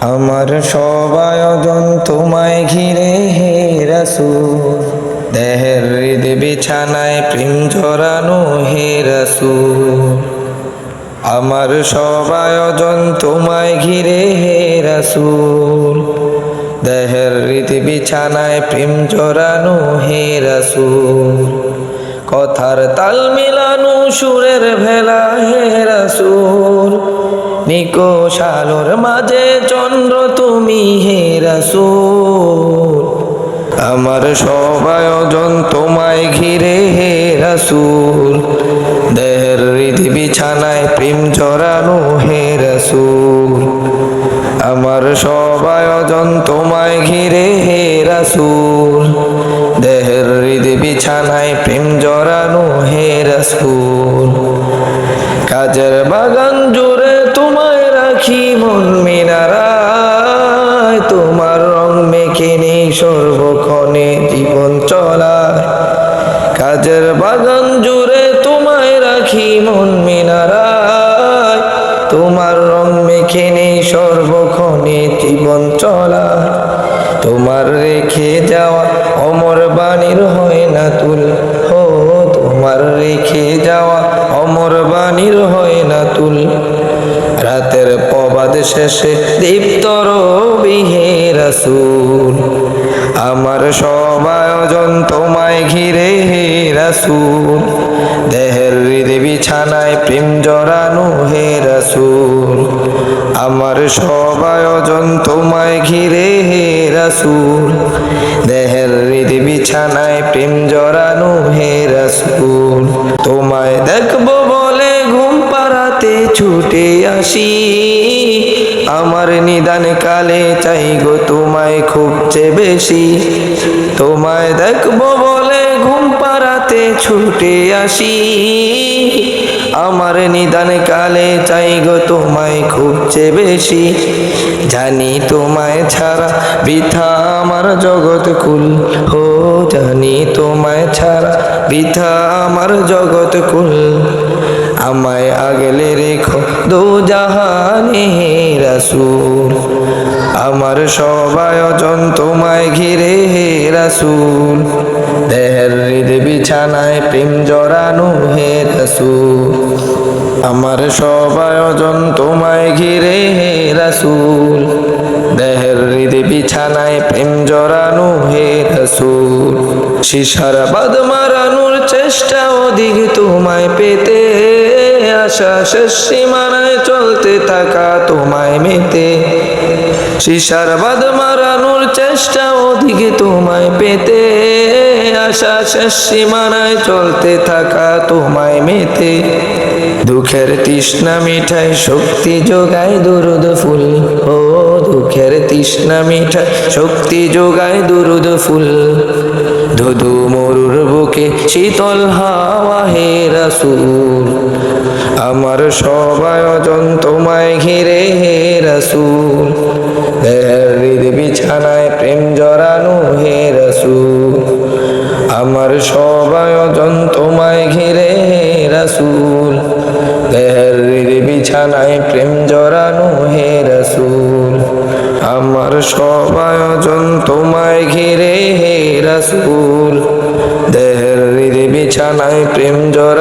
আমার সব আয়োজন তোমায় ঘিরে হে রসুল। দেহের হৃদ বিছানায় প্রেম জড়ানো হে রসুল। আমার সব আয়োজন তোমায় ঘিরে হে রসুল। দেহের হৃদ বিছানায় প্রেম জড়ানো হে রসুল। কথার তাল মিলানো সুরের ভেলা হে রসুল। নিকোষ আলোর মাঝে চন্দ্র তুমি হে রসুল। আমার সব আয়োজন তোমায় ঘিরে হে রসুল। দেহের হৃদি বিছানায় প্রেম জড়ানো হে রসুল। আমার সব আয়োজন তোমায় ঘিরে হে রসুল। দেহের হৃদি বিছানায় প্রেম রসুল। কাজের বাগান জুড়ে তোমায় রাখি মন মিনারায়। তোমার রং মেখে নেই সর্বক্ষণে জীবন চলায় কাজের বাগান জুড়ে তোমায় রাখি মন মিনারায়। তোমার রং মেখে নেই সর্বক্ষণে জীবন চলায় তোমার রেখে যাওয়া অমর বাণীর হয় না তুল রাতের প্রবাদ শেষে দীপ্তর বিহে রসুল। আমার সব তোমায় ঘিরে হে রসুল। দেহের বিছানায় প্রেম জড়ানো হে রসুল। আমার সব তোমায় ঘিরে হে রসুল। দেহের হৃদে বিছানায় প্রেম জড়ানো হে রসুল। তোমায় দেখব ছুটে আসি। আমার নিদান কালে চাই গো তোমায় খুব চেয়ে বেশি। তোমায় দেখব বলে ঘুম পাড়াতে ছুটে আসি। আমার নিদান কালে চাই গো তোমায় খুব চেয়ে বেশি। জানি তোমায় ছাড়া বৃথা আমার জগৎ কুল হো, জানি তোমায় ছাড়া বৃথা আমার জগৎ কুল আমায় আগলে রেখো দু জাহানে রসুল। আমার সব আয়োজন তোমায় ঘিরে হে রসুল। দেহের হৃদ বিছানায় প্রেম জড়ানো হে রসুল। আমার সব আয়োজন তোমায় ঘিরে হে রসুল। দেহের হৃদ বিছানায় প্রেম জড়ানো হে রসুল। শিশার বাদ মারানোর চেষ্টা অধিক তোমায় পেতে আশা শেষ সীমানায় চলতে থাকা তোমায় মেতে। শিশার বাদ মারানোর চেষ্টা ওদিকে তোমায় পেতে। আশা শেষ সীমানায় চলতে থাকা তোমায় মেতে। দুঃখের তৃষ্ণা মিঠাই শক্তি যোগায় দুরুদ ফুল। ও দুঃখের তৃষ্ণা মিঠাই শক্তি যোগায় দুরুদ ফুল। ধুধু মরুর বুকে শীতল হাওয়া হে রসুল। আমার সব আয়োজন তোমায় ঘিরে হে রসুল। বিছানায় প্রেম জড়ানো হে রসুল। আমার সব আয়োজন তোমায় ঘিরে হে রসুল। বিছানায় প্রেম জড়ানো হে রসুল। আমার সব আয়োজন তোমায় ঘিরে হে রসুল। দেহের বিছানায় প্রেম রসুল